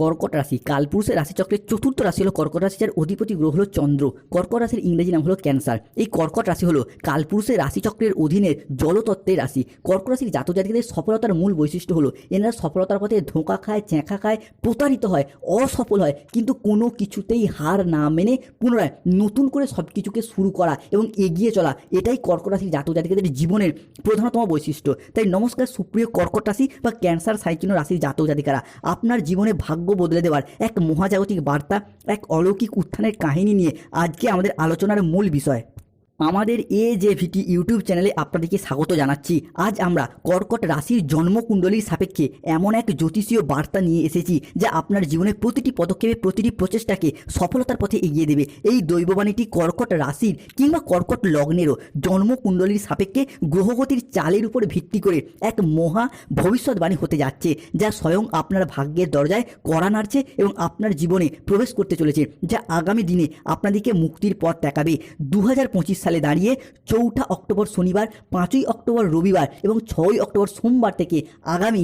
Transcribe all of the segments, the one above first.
কর্কট রাশি। কালপুরুষের রাশিচক্রের চতুর্থ রাশি হলো কর্কট রাশি, যার অধিপতি গ্রহ হলো চন্দ্র। কর্কট রাশির ইংরেজি নাম হলো ক্যান্সার। এই কর্কট রাশি হলো কালপুরুষের রাশিচক্রের অধীনের জলতত্ত্বের রাশি। কর্কট রাশির জাতক জাতিকাদের সফলতার মূল বৈশিষ্ট্য হলো, এনারা সফলতার পথে ধোঁকা খায় চ্যাঁকা খায়, প্রতারিত হয়, অসফল হয়। কিন্তু কোনো কিছুতেই হার না মেনে পুনরায় নতুন করে সব কিছুকে শুরু করা এবং এগিয়ে চলা, এটাই কর্কট রাশির জাতক জাতিকাদের জীবনের প্রধানতম বৈশিষ্ট্য। তাই নমস্কার, সুপ্রিয় কর্কট রাশি বা ক্যান্সার সাইকিনো রাশির জাতক জাতিকারা, আপনার জীবনে ভাগ্য বদলে দেওয়ার এক মহাজাগতিক বার্তা, এক অলৌকিক উত্থানের কাহিনী নিয়ে আজকে আমাদের আলোচনার মূল বিষয়। আমাদের এ যে ভিটি ইউটিউব চ্যানেলে আপনাদেরকে স্বাগত জানাচ্ছি। আজ আমরা কর্কট রাশির জন্মকুণ্ডলীর সাপেক্ষে এমন এক জ্যোতিষীয় বার্তা নিয়ে এসেছি, যা আপনার জীবনের প্রতিটি পদক্ষেপে, প্রতিটি প্রচেষ্টাকে সফলতার পথে এগিয়ে দেবে। এই দৈববাণীটি কর্কট রাশির কিংবা কর্কট লগ্নেরও জন্মকুণ্ডলীর সাপেক্ষে গ্রহগতির চালের উপর ভিত্তি করে এক মহা ভবিষ্যৎবাণী হতে যাচ্ছে, যা স্বয়ং আপনার ভাগ্যের দরজায় কড়া নাড়ছে এবং আপনার জীবনে প্রবেশ করতে চলেছে, যা আগামী দিনে আপনাদেরকে মুক্তির পথ দেখাবে। দু হাজার পঁচিশ সালে দাঁড়িয়ে চৌঠা অক্টোবর শনিবার, পাঁচই অক্টোবর রবিবার এবং ছয়ই অক্টোবর সোমবার থেকে আগামী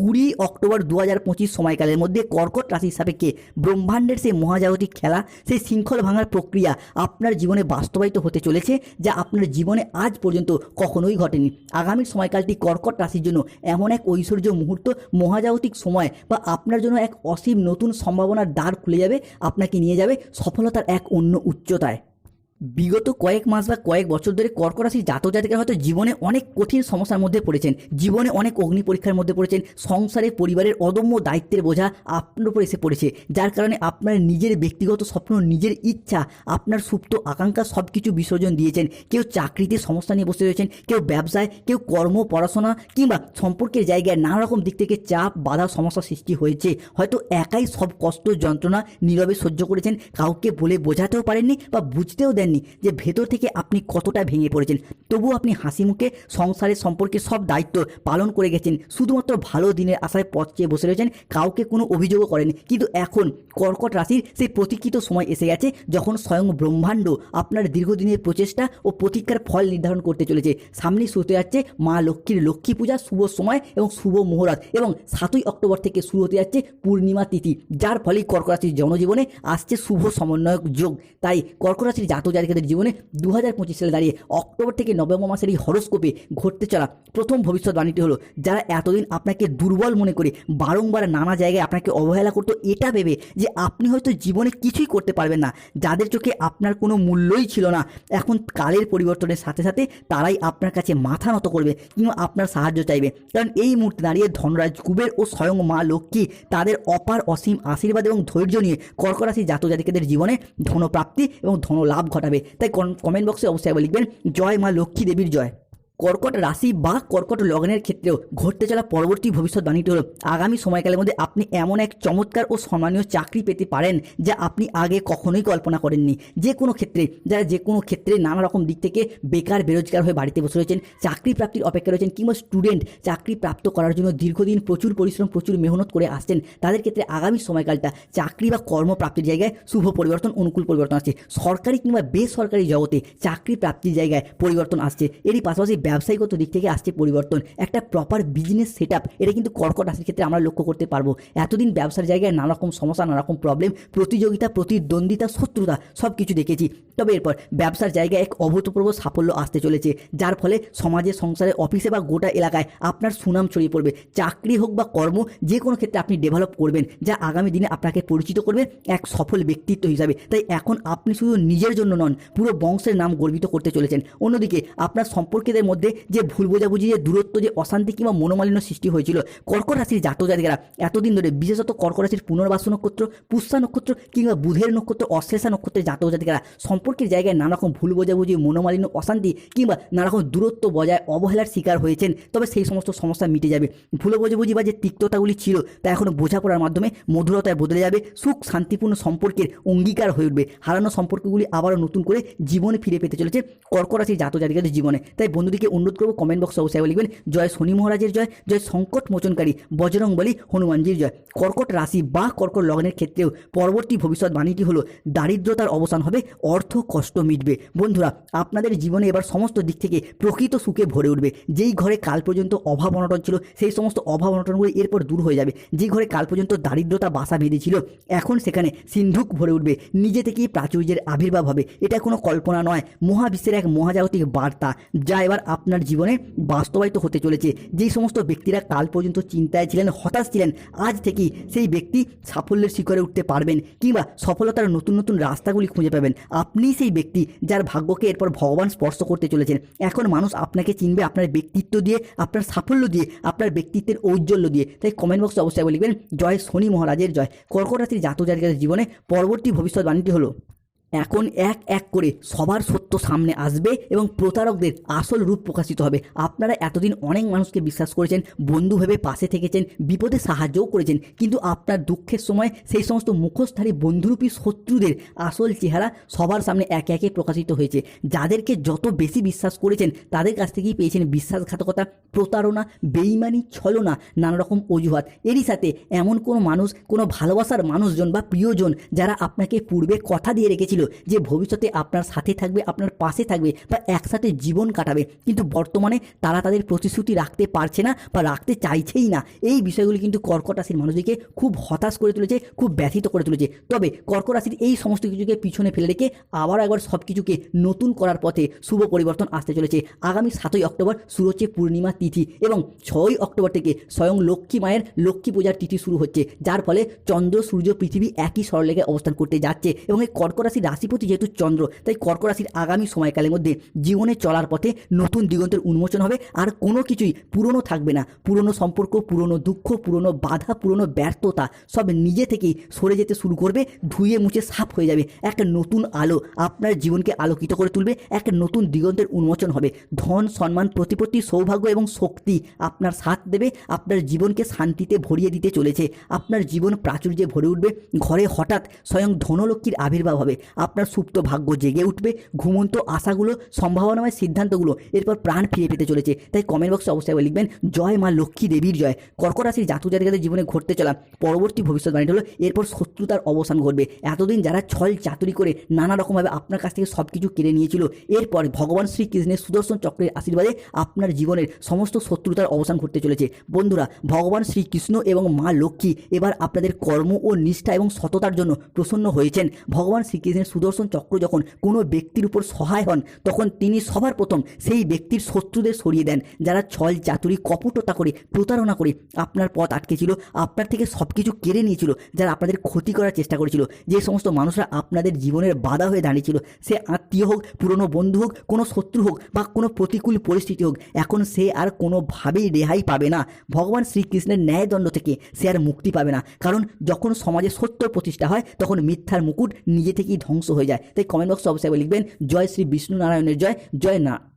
কুড়ি অক্টোবর দু হাজার পঁচিশ সময়কালের মধ্যে কর্কট রাশির সাপেক্ষে ব্রহ্মাণ্ডের সেই মহাজাগতিক খেলা, সেই শৃঙ্খল ভাঙার প্রক্রিয়া আপনার জীবনে বাস্তবায়িত হতে চলেছে যা আপনার জীবনে আজ পর্যন্ত কখনোই ঘটেনি। আগামী সময়কালটি কর্কট রাশির জন্য এমন এক ঐশ্বর্য মুহূর্ত, মহাজাগতিক সময় বা আপনার জন্য এক অসীম নতুন সম্ভাবনার দ্বার খুলে যাবে, আপনাকে নিয়ে যাবে সফলতার এক অন্য উচ্চতায়। বিগত কয়েক মাস বা কয়েক বছর ধরে কর্কট রাশির জাতক জাতিকারা হয়তো জীবনে অনেক কঠিন সমস্যার মধ্যে পড়েছেন। জীবনে অনেক অগ্নি পরীক্ষার মধ্যে পড়েছেন। সংসারে, পরিবারের অদম্য দায়িত্বের বোঝা আপনার উপর এসে পড়েছে। যার কারণে আপনার নিজের ব্যক্তিগত স্বপ্ন, নিজের ইচ্ছা, আপনার সুপ্ত আকাঙ্ক্ষা সব কিছু বিসর্জন দিয়েছেন। কেউ চাকরিতে সমস্যা নিয়ে বসে রয়েছেন, কেউ ব্যবসায়, কেউ কর্ম, পড়াশোনা কিংবা সম্পর্কের জায়গায় নানা রকম দিক থেকে চাপ, বাধা, সমস্যা সৃষ্টি হয়েছে। হয়তো একাই সব কষ্ট, যন্ত্রণা নীরবে সহ্য করেছেন। কাউকে বলে বোঝাতেও পারেননি বা বুঝতেও দেননি যে ভেতর থেকে আপনি কতটা ভেঙে পড়েছেন। তবুও আপনি হাসি মুখে সংসারের সম্পর্কে সব দায়িত্ব পালন করে গেছেন। শুধুমাত্র ভালো দিনের আশায় পথ চেয়ে বসে রয়েছেন, কাউকে কোনো অভিযোগও করেন কিন্তু এখন কর্কট রাশির সেই প্রতীক্ষিত সময় এসে গেছে, যখন স্বয়ং ব্রহ্মাণ্ড আপনার দীর্ঘদিনের প্রচেষ্টা ও প্রতীক্ষার ফল নির্ধারণ করতে চলেছে। সামনে শুরু হতে যাচ্ছে মা লক্ষ্মীর লক্ষ্মী পূজা, শুভ সময় এবং শুভ মুহূর্ত এবং সাতই অক্টোবর থেকে শুরু হতে যাচ্ছে পূর্ণিমা তিথি, যার ফলেই কর্কট রাশির জনজীবনে আসছে শুভ সমন্বয়ক যোগ। তাই কর্কট রাশির জাতক জাতিকাদের জীবনে দু হাজার পঁচিশ সালে দাঁড়িয়ে অক্টোবর থেকে নভেম্বর মাসের এই হরস্কোপে ঘটতে চলা প্রথম ভবিষ্যৎবাণীটি হলো, যারা এতদিন আপনাকে দুর্বল মনে করে বারংবার নানা জায়গায় আপনাকে অবহেলা করতো, এটা ভেবে যে আপনি হয়তো জীবনে কিছুই করতে পারবেন না, যাদের চোখে আপনার কোনো মূল্যই ছিল না। এখন কালের পরিবর্তনের সাথে সাথে তারাই আপনার কাছে মাথা নত করবে, কিংবা আপনার সাহায্য চাইবে। কারণ এই মুহূর্তে দাঁড়িয়ে ধনরাজ কুবের ও স্বয়ং মা লক্ষ্মী তাদের অপার অসীম আশীর্বাদ এবং ধৈর্য নিয়ে কর্কট রাশি জাতক জাতিকাদের জীবনে ধনপ্রাপ্তি এবং ধনলাভ ঘটাবে তাই কমেন্ট বক্সে অবশ্যই একবার লিখবেন জয় মা লক্ষ্মী দেবীর জয়। কর্কট রাশি বা কর্কট লগ্নের ক্ষেত্রেও ঘটতে চলা পরবর্তী ভবিষ্যৎবাণীটি হলো, আগামী সময়কালের মধ্যে আপনি এমন এক চমৎকার ও সম্মানীয় চাকরি পেতে পারেন যা আপনি আগে কখনোই কল্পনা করেননি। যে কোনো ক্ষেত্রে, যারা যে কোনো ক্ষেত্রে নানা রকম দিক থেকে বেকার, বেরোজগার হয়ে বাড়িতে বসে রয়েছেন, চাকরি প্রাপ্তির অপেক্ষা রয়েছেন কিংবা স্টুডেন্ট চাকরি প্রাপ্ত করার জন্য দীর্ঘদিন প্রচুর পরিশ্রম, প্রচুর মেহনত করে আসছেন, তাদের ক্ষেত্রে আগামী সময়কালটা চাকরি বা কর্মপ্রাপ্তির জায়গায় শুভ পরিবর্তন, অনুকূল পরিবর্তন আসছে। সরকারি কিংবা বেসরকারি জগতে চাকরি প্রাপ্তির জায়গায় পরিবর্তন আসছে। এরই পাশাপাশি ব্যবসায়িকত দিক থেকে আসছে পরিবর্তন, একটা প্রপার বিজনেস সেট এটা কিন্তু কর্কট রাশির ক্ষেত্রে আমরা লক্ষ্য করতে পারব। এতদিন ব্যবসার জায়গায় নানা রকম সমস্যা নানা রকম প্রবলেম প্রতিযোগিতা, প্রতিদ্বন্দ্বিতা, শত্রুতা সব কিছু দেখেছি। তবে এরপর ব্যবসার জায়গায় এক অভূতপূর্ব সাফল্য আসতে চলেছে, যার ফলে সমাজে, সংসারে অফিসে বা গোটা এলাকায় আপনার সুনাম ছড়িয়ে পড়বে। চাকরি হোক বা কর্ম, যে কোনো ক্ষেত্রে আপনি ডেভেলপ করবেন, যা আগামী দিনে আপনাকে পরিচিত করবে এক সফল ব্যক্তিত্ব হিসাবে। তাই এখন আপনি শুধু নিজের জন্য নন, পুরো বংশের নাম গর্বিত করতে চলেছেন। অন্যদিকে আপনার সম্পর্কীদের মধ্যে যে ভুল বোঝাবুঝি, যে দূরত্ব, যে অশান্তি কিংবা মনোমালিন্য সৃষ্টি হয়েছিল। কর্কট রাশির জাতক জাতিকারা এতদিন ধরে বিশেষত কর্কট রাশির পুনর্বাসু নক্ষত্র, পুষ্যা নক্ষত্র কিংবা বুধের নক্ষত্র, অশ্লেষা নক্ষত্রের জাতক জাতিকারা সম্পর্কের জায়গায় নানা রকম ভুল বোঝাবুঝি, মনোমালিন্য, অশান্তি কিংবা নানা রকম দূরত্ব বজায় অবহেলার শিকার হয়েছেন। তবে সেই সমস্ত সমস্যা মিটে যাবে। ভুল বোঝাবুঝি বা যে তিক্ততাগুলি ছিল তা এখন বোঝাপড়ার মাধ্যমে মধুরতায় বদলে যাবে। সুখ, শান্তিপূর্ণ সম্পর্কের অঙ্গীকার হয়ে উঠবে। হারানো সম্পর্কগুলি আবারও নতুন করে জীবনে ফিরে পেতে চলেছে কর্কট রাশির জাতক জাতিকাদের জীবনে। তাই বন্ধুদিকে সকলকে অনুরোধ করব কমেন্ট বক্সে অবশ্যই লিখবেন। জয় শনি মহারাজের জয় জয় সংকট মোচনকারী, বজরং বলি হনুমানজির জয়। কর্কট রাশি বা কর্কট লগ্নের ক্ষেত্রেও পরবর্তী ভবিষ্যৎবাণীটি হলো, দারিদ্রতার অবসান হবে, অর্থ কষ্ট মিটবে। বন্ধুরা, আপনাদের জীবনে এবার সমস্ত দিক থেকে প্রকৃত সুখে ভরে উঠবে। যেই ঘরে কাল পর্যন্ত অভাব অনটন ছিল, সেই সমস্ত অভাব অনটনগুলি এরপর দূর হয়ে যাবে। যে ঘরে কাল পর্যন্ত দারিদ্রতা বাসা বেঁধেছিল এখন সেখানে সিন্ধুক ভরে উঠবে। নিজে থেকেই প্রাচুর্যের আবির্ভাব হবে। এটা কোনো কল্পনা নয়। মহাবিশ্বের এক মহাজাগতিক বার্তা। যা এবার আপনার জীবনে বাস্তবায়িত হতে চলেছে। যেই সমস্ত ব্যক্তিরা কাল পর্যন্ত চিন্তায় ছিলেন, হতাশ ছিলেন, আজ থেকেই সেই ব্যক্তি সাফল্যের শিখরে উঠতে পারবেন কিংবা সফলতার নতুন নতুন রাস্তাগুলি খুঁজে পাবেন। আপনিই সেই ব্যক্তি যার ভাগ্যকে এরপর ভগবান স্পর্শ করতে চলেছেন। এখন মানুষ আপনাকে চিনবে আপনার ব্যক্তিত্ব দিয়ে, আপনার সাফল্য দিয়ে, আপনার ব্যক্তিত্বের ঔজ্জ্বল্য দিয়ে। তাই কমেন্ট বক্সে অবশ্যই বলবেন জয় শনি মহারাজের জয়। কর্কট রাশির জাতক জীবনে পরবর্তী ভবিষ্যৎবাণীটি হলো এখন এক এক করে সবার সত্য সামনে আসবে এবং প্রতারকদের আসল রূপ প্রকাশিত হবে। আপনারা এতদিন অনেক মানুষকে বিশ্বাস করেছেন, বন্ধু ভেবে পাশে থেকেছেন, বিপদে সাহায্যও করেছেন, কিন্তু আপনার দুঃখের সময় সেই সমস্ত মুখোশধারী বন্ধুরূপী শত্রুদের আসল চেহারা সবার সামনে একে একে প্রকাশিত হয়েছে। যাদেরকে যত বেশি বিশ্বাস করেছেন, তাদের কাছ থেকেই পেয়েছেন বিশ্বাসঘাতকতা, প্রতারণা, বেইমানি, ছলনা নানা রকম অজুহাত। এরই সাথে এমন কোনো মানুষ, কোনো ভালোবাসার মানুষজন বা প্রিয়জন যারা আপনাকে পূর্বে কথা দিয়ে রেখেছিল যে ভবিষ্যতে আপনার সাথে থাকবে, আপনার পাশে থাকবে বা একসাথে জীবন কাটাবে। কিন্তু বর্তমানে তারা তাদের প্রতিশ্রুতি রাখতে পারছে না বা রাখতে চাইছেই না। এই বিষয়গুলি কিন্তু কর্কট রাশির মানুষদেরকে খুব হতাশ করে তুলেছে, খুব ব্যথিত করে তুলেছে। তবে কর্কট রাশির এই সমস্ত কিছুকে পিছনে ফেলে রেখে আবার একবার সব কিছুকে নতুন করার পথে শুভ পরিবর্তন আসতে চলেছে। আগামী সাতই অক্টোবর শুরু হচ্ছে পূর্ণিমা তিথি এবং ছয়ই অক্টোবর থেকে স্বয়ং লক্ষ্মী মায়ের লক্ষ্মী পূজার তিথি শুরু হচ্ছে। যার ফলে চন্দ্র, সূর্য, পৃথিবী একই সরলেখে অবস্থান করতে যাচ্ছে এবং এই কর্কট রাশির রাশিপতি যেহেতু চন্দ্র, তাই কর্কট রাশির আগামী সময়কালের মধ্যে জীবনে চলার পথে নতুন দিগন্তের উন্মোচন হবে আর কোনো কিছুই পুরনো থাকবে না। পুরনো সম্পর্ক, পুরনো দুঃখ, পুরনো বাধা, পুরনো ব্যর্থতা সব নিজে থেকেই সরে যেতে শুরু করবে, ধুয়ে মুছে সাফ হয়ে যাবে। একটা নতুন আলো আপনার জীবনকে আলোকিত করে তুলবে, একটা নতুন দিগন্তের উন্মোচন হবে। ধন, সম্মান, প্রতিপত্তি, সৌভাগ্য এবং শক্তি আপনার সাথ দেবে, আপনার জীবনকে শান্তিতে ভরিয়ে দিতে চলেছে। আপনার জীবন প্রাচুর্যে ভরে উঠবে, ঘরে হঠাৎ স্বয়ং ধনলক্ষ্মীর আবির্ভাব হবে। আপনার সুপ্ত ভাগ্য জেগে উঠবে, ঘুমন্ত আশাগুলো, সম্ভাবনাময় সিদ্ধান্তগুলো, এরপর প্রাণ ফিরে পেতে চলেছে। তাই কমেন্ট বক্সে অবশ্যই লিখবেন, জয় মা লক্ষ্মী দেবীর জয়। কর্কট রাশির জাতক জাতিকাদের জীবনে ঘটতে চলা পরবর্তী ভবিষ্যৎবাণী হলো, এরপর শত্রুতার অবসান ঘটবে। এতদিন যারা ছল চাতুরি করে নানা রকমভাবে আপনার কাছ থেকে সব কিছু কেড়ে নিয়েছিল, এরপর ভগবান শ্রীকৃষ্ণের সুদর্শন চক্রের আশীর্বাদে আপনার জীবনের সমস্ত শত্রুতার অবসান ঘটতে চলেছে। বন্ধুরা, ভগবান শ্রীকৃষ্ণ এবং মা লক্ষ্মী এবার আপনাদের কর্ম ও নিষ্ঠা এবং সততার জন্য প্রসন্ন হয়েছেন। ভগবান শ্রীকৃষ্ণের সুদর্শন চক্র যখন কোনো ব্যক্তির উপর সহায় হন, তখন তিনি সবার প্রথম সেই ব্যক্তির শত্রুদের সরিয়ে দেন, যারা ছল, চাতুরি, কপটতা করে, প্রতারণা করে আপনার পথ আটকে ছিল আপনার থেকে সব কিছু কেড়ে নিয়েছিল, যারা আপনাদের ক্ষতি করার চেষ্টা করেছিল, যে সমস্ত মানুষরা আপনাদের জীবনের বাধা হয়ে দাঁড়িয়েছিল, সে আত্মীয় হোক, পুরনো বন্ধু হোক, কোনো শত্রু হোক বা কোনো প্রতিকূল পরিস্থিতি হোক, এখন সে আর কোনোভাবেই রেহাই পাবে না। ভগবান শ্রীকৃষ্ণের ন্যায়দণ্ড থেকে সে আর মুক্তি পাবে না, কারণ যখন সমাজে সত্য প্রতিষ্ঠা হয়, তখন মিথ্যার মুকুট নিজে থেকেই ধ্বংস হয়ে যায়। তাই কমেন্ট বক্সে অবশ্যই লিখবেন জয় শ্রী বিষ্ণু নারায়ণের জয় জয় না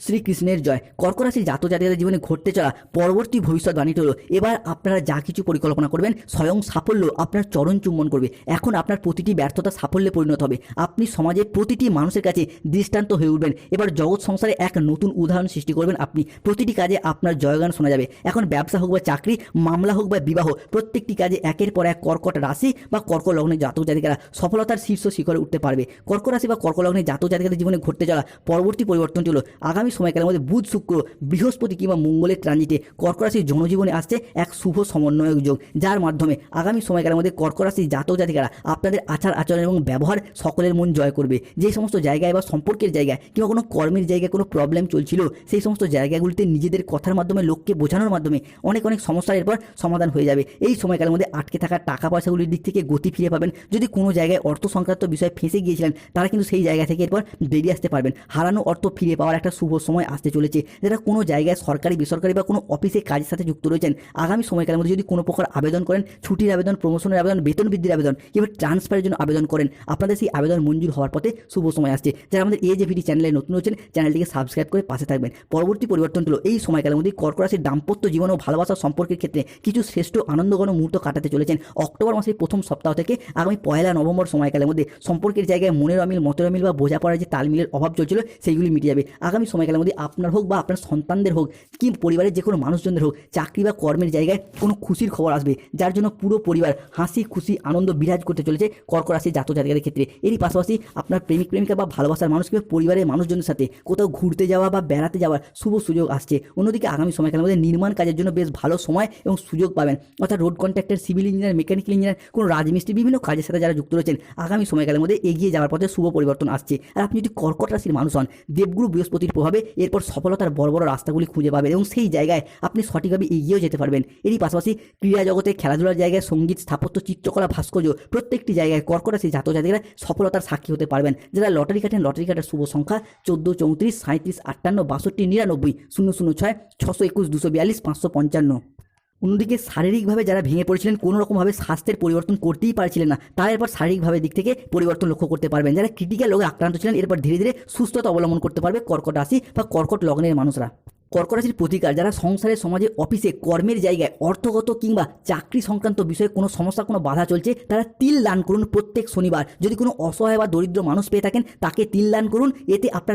শ্রীকৃষ্ণের জয়। কর্ক রাশির জাতক জীবনে ঘটতে চলা পরবর্তী ভবিষ্যৎবাণীটি হলো, এবার আপনারা যা কিছু পরিকল্পনা করবেন স্বয়ং সাফল্য আপনার চরণ চুম্বন করবে। এখন আপনার প্রতিটি ব্যর্থতা সাফল্যে পরিণত হবে। আপনি সমাজের প্রতিটি মানুষের কাছে দৃষ্টান্ত হয়ে উঠবেন। এবার জগৎ সংসারে এক নতুন উদাহরণ সৃষ্টি করবেন আপনি। প্রতিটি কাজে আপনার জয়গান শোনা যাবে। এখন ব্যবসা হোক বা চাকরি, মামলা হোক বা বিবাহ, প্রত্যেকটি কাজে একের পর এক কর্কট রাশি বা কর্ক লগ্নের জাতক জাতিকারা সফলতার শীর্ষ শিখরে উঠতে পারবে। কর্ক রাশি বা কর্ক লগ্নের জাতক জাতিকাদের জীবনে ঘটতে চলা পরবর্তী পরিবর্তনটি হলো, আগামী সময়কালের মধ্যে বুধ, শুক্র, বৃহস্পতি কিংবা মঙ্গলের ট্রানজিটে কর্ক রাশির জনজীবনে আসছে এক শুভ সমন্বয়ক যোগ, যার মাধ্যমে আগামী সময়কালের মধ্যে কর্ক রাশির জাতক জাতিকারা আপনাদের আচার আচরণ এবং ব্যবহার সকলের মন জয় করবে। যে সমস্ত জায়গায় বা সম্পর্কের জায়গায় কিংবা কোনো কর্মের জায়গায় কোনো প্রবলেম চলছিল, সেই সমস্ত জায়গাগুলিতে নিজেদের কথার মাধ্যমে, লোককে বোঝানোর মাধ্যমে অনেক অনেক সমস্যার এরপর সমাধান হয়ে যাবে। এই সময়কালের মধ্যে আটকে থাকা টাকা পয়সাগুলির দিক থেকে গতি ফিরে পাবেন। যদি কোনো জায়গায় অর্থ সংক্রান্ত বিষয়ে ফেঁসে গিয়েছিলেন, তারা কিন্তু সেই জায়গা থেকে এরপর বেরিয়ে আসতে পারবেন। হারানো অর্থ ফিরে পাওয়ার একটা শুভ সময় আসতে চলেছে। যারা কোনো জায়গায় সরকারি, বেসরকারি বা কোনো অফিসে কাজের সাথে যুক্ত রয়েছেন, আগামী সময়কালের মধ্যে যদি কোনো প্রকার আবেদন করেন, ছুটির আবেদন প্রমোশনের আবেদন, বেতন বৃদ্ধির আবেদন, কিংবা ট্রান্সফারের জন্য আবেদন করেন, আপনাদের সেই আবেদন মঞ্জুর হওয়ার পথে শুভ সময় আসছে। যারা আমাদের এই যে চ্যানেলে নতুন হচ্ছেন চ্যানেলটিকে সাবস্ক্রাইব করে পাশে থাকবেন। পরবর্তী পরিবর্তন হলো, এই সময়কালের মধ্যে কর্ক রাশির দাম্পত্য জীবন ও ভালোবাসার সম্পর্কের ক্ষেত্রে কিছু শ্রেষ্ঠ আনন্দঘন মুহূর্ত কাটাতে চলেছেন। অক্টোবর মাসের প্রথম সপ্তাহ থেকে আগামী পয়লা নভেম্বর সময়কালের মধ্যে সম্পর্কের জায়গায় মনের অমিল, মতের অমিল বা বোঝাপড়ার যে তালমিলের অভাব চলছিল, সেইগুলি মিটে যাবে। আগামী সময় সময়কালের মধ্যে আপনার হোক বা আপনার সন্তানদের হোক, কি পরিবারের যে কোনো মানুষজনদের হোক, চাকরি বা কর্মের জায়গায় কোনো খুশির খবর আসবে, যার জন্য পুরো পরিবার হাসি, খুশি, আনন্দ বিরাজ করতে চলেছে কর্ক রাশির জাতক জাতিকাদের ক্ষেত্রে। এরই পাশাপাশি আপনার প্রেমিক, প্রেমিকা বা ভালোবাসার মানুষ কিংবা পরিবারের মানুষজনের সাথে কোথাও ঘুরতে যাওয়া বা বেড়াতে যাওয়ার শুভ সুযোগ আসছে। অন্যদিকে আগামী সময়কালের মধ্যে নির্মাণ কাজের জন্য বেশ ভালো সময় এবং সুযোগ পাবেন। অর্থাৎ road contractor, civil engineer, mechanical engineer, কোনো রাজমিস্ত্রি, বিভিন্ন কাজের সাথে যারা যুক্ত রয়েছেন, আগামী সময়কালের মধ্যে এগিয়ে যাওয়ার পথে শুভ পরিবর্তন আসছে। আর আপনি যদি কর্কট রাশির মানুষ হন, দেবগুরু বৃহস্পতির প্রভাবে এরপর সফলতার বড় বড় রাস্তাগুলি খুঁজে পাবেন এবং সেই জায়গায় আপনি সঠিকভাবে এগিয়েও যেতে পারবেন। এরই পাশাপাশি ক্রীড়া জগতে খেলাধুলার জায়গায় সংগীত, স্থাপত্য, চিত্রকলা, ভাস্কর্য প্রত্যেকটি জায়গায় জাতক জাতিকারা সফলতার সাক্ষী হতে পারবেন। যারা লটারি কাটেন, লটারি কাটার শুভ সংখ্যা চোদ্দ, চৌত্রিশ সাঁত্রিশ আটান্ন, বাষট্টি, নিরানব্বই, শূন্য শূন্য, ছয়, ছশো একুশ, দুশো বিয়াল্লিশ, পাঁচশো পঞ্চান্ন। অন্যদিকে শারীরিকভাবে যারা ভেঙে পড়েছিলেন কোনো রকমভাবে স্বাস্থ্যের পরিবর্তন করতেই পারছিলেন না। তারা এরপর শারীরিকভাবে দিক থেকে পরিবর্তন লক্ষ্য করতে পারবেন। যারা ক্রিটিক্যাল রোগে আক্রান্ত ছিলেন, এরপর ধীরে ধীরে সুস্থতা অবলম্বন করতে পারবে কর্কট রাশি বা কর্কট লগ্নের মানুষরা। কর্কট রাশির প্রতিকার, যারা সংসারে, সমাজে, অফিসে, কর্মের জায়গায় অর্থগত কিংবা চাকরি সংক্রান্ত বিষয়ে কোনো সমস্যা, কোনো বাধা চলছে, তারা তিল দান করুন প্রত্যেক শনিবার। যদি কোনো অসহায় বা দরিদ্র মানুষ পেয়ে থাকেন, তাকে তিল দান করুন। এতে আপনার